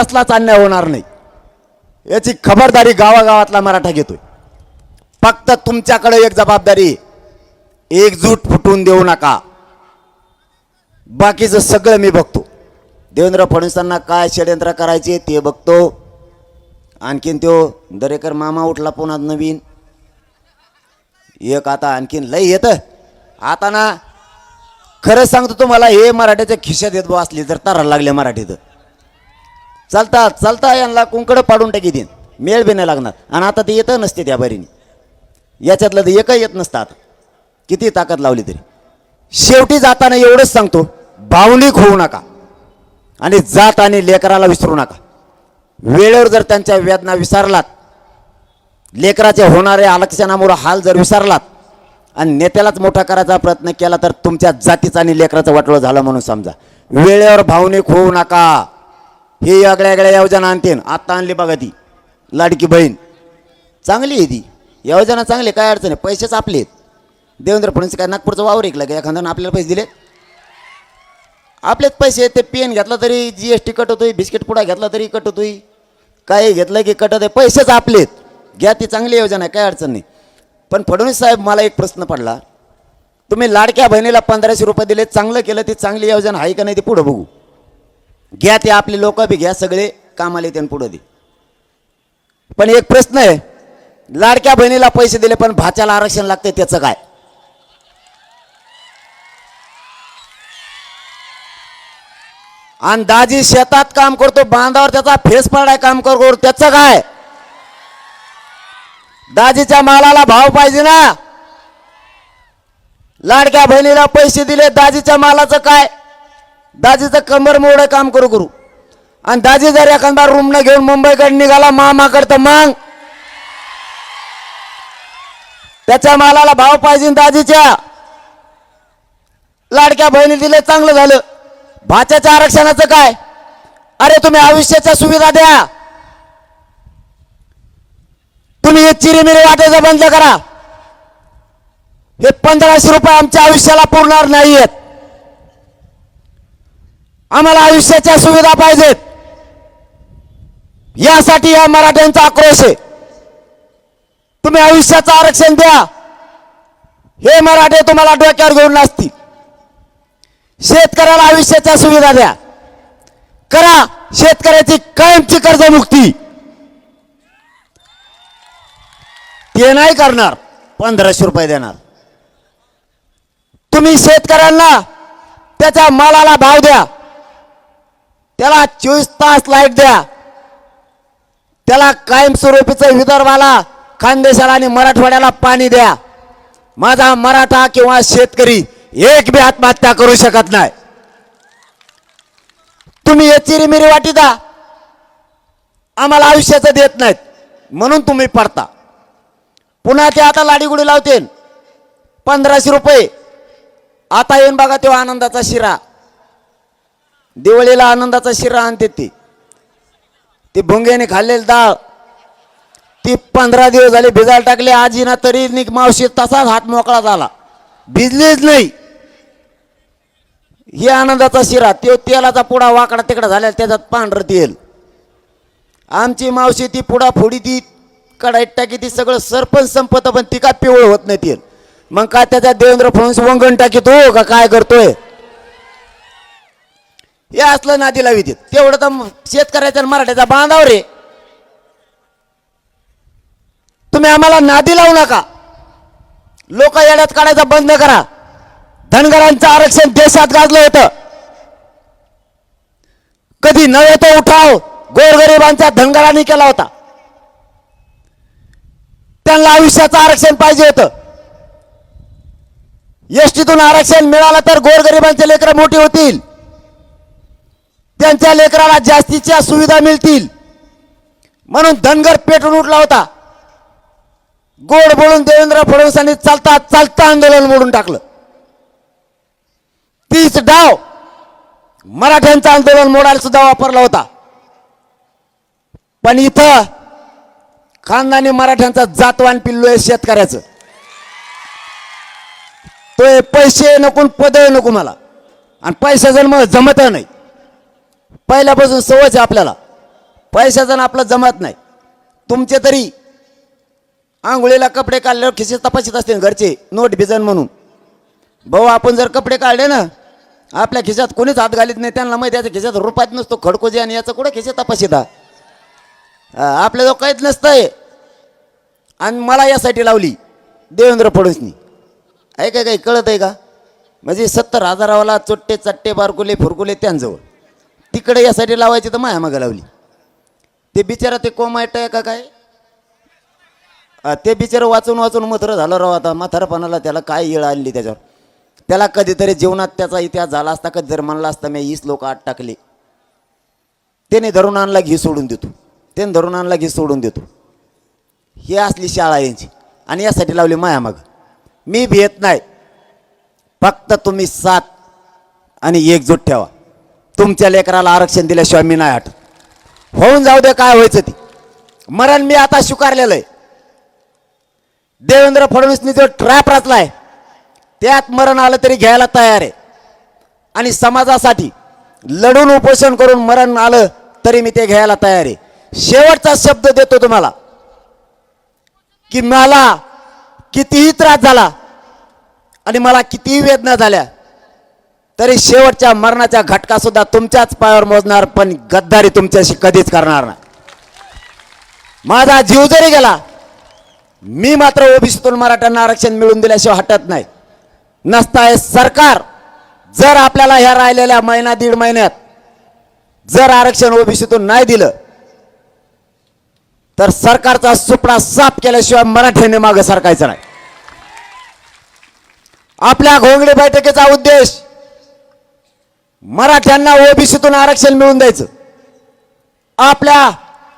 कसलाच अन्याय होणार नाही. याची खबरदारी गावागावातला मराठा घेतोय. फक्त तुमच्याकडे एक जबाबदारी एकजूट फुटून देऊ नका. बाकीचं सगळं मी बघतो. देवेंद्र फडणवीसांना काय षडयंत्र करायचे ते बघतो. आणखीन तो दरेकर मामा उठला पुन्हा नवीन. एक आता आणखीन लय येतं. आता ना खरंच सांगतो तुम्हाला हे मराठ्याच्या खिशात येत असली तर तारा लागले मराठीत. चालता चालता यांना कुंकडं पाडून टाकी देईन. मेळ बी नाही लागणार. आणि आता ते येतं नसते त्या बरीने. याच्यातलं तर एकही येत नसतं आता. किती ताकद लावली तरी. शेवटी जाताना एवढंच सांगतो भावनिक होऊ नका. आणि जात आणि लेकराला विसरू नका. वेळेवर जर त्यांच्या वेदना विसरलात लेकराचे होणारे आरक्षणामुळं हाल जर विसरलात आणि नेत्यालाच मोठा करायचा प्रयत्न केला तर तुमच्या जातीचा आणि लेकराचं वाटोळं झालं म्हणून समजा. वेळेवर भावनिक होऊ नका. हे वेगळ्या वेगळ्या योजना आणते आत्ता आणली बघा ती. लाडकी बहीण. चांगली आहे ती. योजना चांगली आहे, काय अडचण आहे पैसेच आपले आहेत. देवेंद्र फडणवीस काय नागपूरचं वावर ऐकलं का एखाद्यानं आपल्याला पैसे दिले आपलेच पैसे आहेत, ते पेन घेतला तरी जी एस टी कट होतोय बिस्किट पुडा घेतला तरी कट होतोय काय घेतलं की कटत आहे पैसेच आपलेत घ्या ती चांगली योजना आहे काय अडचण नाही. पण फडणवीस साहेब मला एक प्रश्न पडला. तुम्ही लाडक्या बहिणीला पंधराशे रुपये दिले चांगलं केलं ती चांगली योजना आहे का नाही ते पुढं बघू. घ्या ते आपले लोक बी घ्या सगळे कामाला येते पुढं दे. पण एक प्रश्न आहे लाडक्या बहिणीला पैसे दिले पण भाच्याला आरक्षण लागते त्याचं काय? आणि दाजी शेतात काम करतो बांधावर त्याचा फेस पडाय काम करतो त्याचं काय? दाजीच्या मालाला भाव पाहिजे ना. लाडक्या बहिणीला पैसे दिले दाजीच्या मालाचं काय? दाजीचं कंबर मोड काम करू करू आणि दाजी जर एखादा रूमनं घेऊन मुंबईकडे निघाला मामाकडे तर मग? त्याच्या मालाला भाव पाहिजे दाजीच्या. लाडक्या बहिणी दिले चांगलं झालं. भाच्याच्या आरक्षणाचं काय? अरे तुम्ही आयुष्याच्या सुविधा द्या. तुम्ही हे चिरीमिरी वाटायचं बंद करा. हे पंधराशे रुपये आमच्या आयुष्याला पुरणार नाहीयेत. आम्हाला आयुष्याच्या सुविधा पाहिजेत. यासाठी या मराठ्यांचा आक्रोश आहे. तुम्ही आयुष्याचं आरक्षण द्या. हे मराठे तुम्हाला डोक्यावर घेऊन नसतील शेतकऱ्याला आयुष्याच्या सुविधा द्या. करा शेतकऱ्याची कायमची कर्जमुक्ती. ते नाही करणार पंधराशे रुपये देणार. तुम्ही शेतकऱ्यांना त्याच्या मालाला भाव द्या. त्याला चोवीस तास लाइट द्या. त्याला कायमस्वरूपीचं विदर्भाला खानदेशाला आणि मराठवाड्याला पाणी द्या. माझा मराठा किंवा शेतकरी एक बी आत्महत्या करू शकत नाही. तुम्ही हे चिरीमिरी वाटी द्या. आम्हाला आयुष्याचं देत नाहीत. म्हणून तुम्ही पडता. पुन्हा ते आता लाडीगुडी लावतील. पंधराशे रुपये. आता येऊन बघा तेव्हा आनंदाचा शिरा. दिवाळीला आनंदाचा शिरा आणते ती. ती भुंग्याने खाल्लेली डाळ. ती पंधरा दिवस झाले भिजायला टाकले आजी ना तरी निक मावशी तसाच हात मोकळा झाला. भिजलीच नाही. ही आनंदाचा शिरा तो तेलाचा पुडा वाकडा तिकडा झालेला त्याच्यात पांढरं तेल. आमची मावशी ती पुडा फोडी ती कढाईत टाकी ती सगळं सरपंच संपत पण ती का पिवळ होत नाही तेल. मग काय त्याच्या देवेंद्र फडणवीस वंगण टाकीतो हो का काय करतोय? हे असलं नादी लावी देत. तेवढं तर म- शेतकऱ्याच्या मराठ्याचा बांधावर रे तुम्ही आम्हाला नादी लावू नका. लोक येड्यात काढायचा बंद करा. धनगरांचं आरक्षण देशात गाजलं होतं. कधी नव्हे तो उठाव. गोरगरिबांचा धनगरांनी केला होता. त्यांना आयुष्याचं आरक्षण पाहिजे होतं. एसटीतून आरक्षण मिळालं तर गोरगरिबांचे लेकरं मोठी होतील. त्यांच्या लेकराला जास्तीच्या सुविधा मिळतील. म्हणून धनगर पेटून उठला होता. गोड बोलून देवेंद्र फडणवीसांनी चालता चालता आंदोलन मोडून टाकलं. तीच डाव मराठ्यांचं आंदोलन मोडायला सुद्धा वापरला होता. पण इथं खानदानी मराठ्यांचा जातवान पिल्लो आहे शेतकऱ्याचं. तो पैसे नको पद नको मला. आणि पैसा जन्म जमत नाही. पहिल्यापासून सवयच आहे आपल्याला. पैशाचा आपला आपलं जमत नाही. तुमचे तरी आंघोळीला कपडे काढल्यावर खिसे तपासित असते घरचे नोट भिजन म्हणून. भाऊ आपण जर कपडे काढले ना आपल्या खिशात कोणीच हात घालीत नाही त्यांना माहिती आहे खिशात रुपयात नसतो खडकोजी आणि याचं कुठं खिसे तपासित? हा? आपल्याजवळ काहीच नसतंय. आणि मला यासाठी लावली देवेंद्र फडणवीसनी. आहे काय काही कळत आहे का? म्हणजे सत्तर हजारावाला चोट्टे चट्टे बारकुले फुरकुले त्यांजवळ. तिकडे यासाठी लावायची तर माया मागं लावली. ते बिचारा ते कोमायट आहे का काय? ते बिचारं वाचून वाचून मथुर झालं राव आता. म्हातारपणाला त्याला काय येळ आणली त्याच्यावर? त्याला कधीतरी जीवनात त्याचा इतिहास झाला असता कधीतरी म्हणला असता मी हीच लोक आत टाकले. त्याने धरून आणला घी सोडून देतो. त्याने धरून आणला घी सोडून देतो. ही असली शाळा यांची. आणि यासाठी लावली माया मग. मी भेट नाही. फक्त तुम्ही साथ आणि एकजूट ठेवा. तुमच्या लेकराला आरक्षण दिल्याशिवाय मी नाही आठ होऊन जाऊ दे काय व्हायचं ती. मरण मी आता स्वीकारलेलं आहे. देवेंद्र फडणवीसनी जो ट्रॅप रचलाय त्यात मरण आलं तरी घ्यायला तयार आहे. आणि समाजासाठी लढून उपोषण करून मरण आलं तरी मी ते घ्यायला तयार आहे. शेवटचा शब्द देतो तुम्हाला की मला कितीही त्रास झाला आणि मला कितीही वेदना झाल्या तरी शेवटच्या मरणाच्या घटका सुद्धा तुमच्याच पायावर मोजणार पण गद्दारी तुमच्याशी कधीच करणार नाही. माझा जीव जरी गेला मी मात्र ओबीसीतून मराठ्यांना आरक्षण मिळवून दिल्याशिवाय हटत नाही. नसताय सरकार जर आपल्याला ह्या राहिलेल्या महिना दीड महिन्यात जर आरक्षण ओबीसीतून नाही दिलं तर सरकारचा सुपडा साफ केल्याशिवाय मराठ्यांनी मागे सरकायचं नाही. आपल्या घोंगडी बैठकीचा उद्देश मराठ्यांना ओबीसीतून आरक्षण मिळून द्यायचं. आपल्या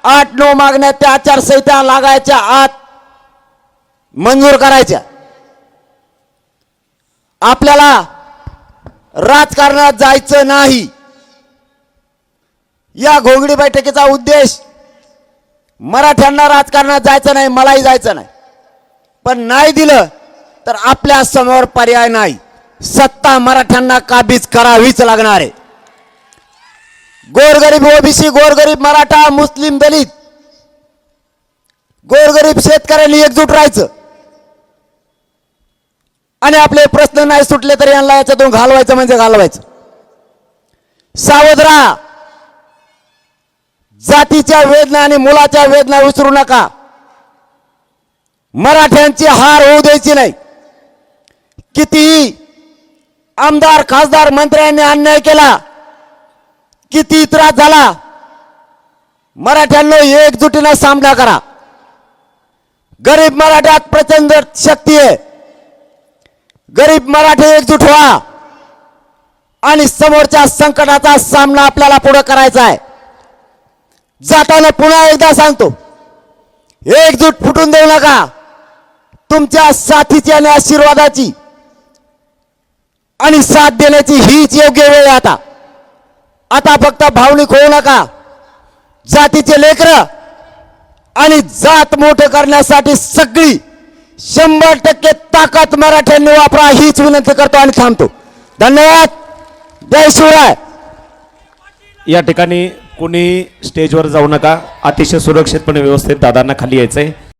आठ नऊ मागण्या त्या आचारसंहिता लागायच्या आत मंजूर करायच्या. आपल्याला राजकारणात जायचं नाही. या घोंगडी बैठकीचा उद्देश मराठ्यांना राजकारणात जायचं नाही मलाही जायचं नाही. पण नाही दिलं तर आपल्यासमोर पर्याय नाही. सत्ता मराठ्यांना काबीज करावीच लागणार आहे. गोरगरीब ओबीसी गोरगरीब मराठा मुस्लिम दलित गोरगरीब शेतकऱ्यांनी एकजूट राहायचं. आणि आपले प्रश्न नाही सुटले तरी यांना याच्यातून घालवायचं म्हणजे घालवायचं. सावध राहा जातीच्या वेदना आणि मुलाच्या वेदना विसरू नका. मराठ्यांची हार होऊ द्यायची नाही. कितीही आमदार खासदार मंत्र्यांनी अन्याय केला. किती त्रास झाला. मराठ्यांना एकजुटीनं सामना करा. गरीब मराठ्यात प्रचंड शक्ती आहे. गरीब मराठी एकजूट व्हा. आणि समोरच्या संकटाचा सामना आपल्याला पुढे करायचा आहे. जाताना पुन्हा एकदा सांगतो एकजूट फुटून देऊ नका. तुमच्या साथीची आणि आशीर्वादाची आणि साथ देण्याची हीच योग्य वेळ आहे आता. आता फक्त भावनिक होऊ नका. जातीचे लेकर आणि जात मोठं करण्यासाठी सगळी शंभर टक्के ताकद मराठ्यांनी वापरा हीच विनंती करतो आणि थांबतो. धन्यवाद. जय शिवराय. या ठिकाणी कोणी स्टेजवर जाऊ नका. अतिशय सुरक्षितपणे व्यवस्थित दादांना खाली यायचंय.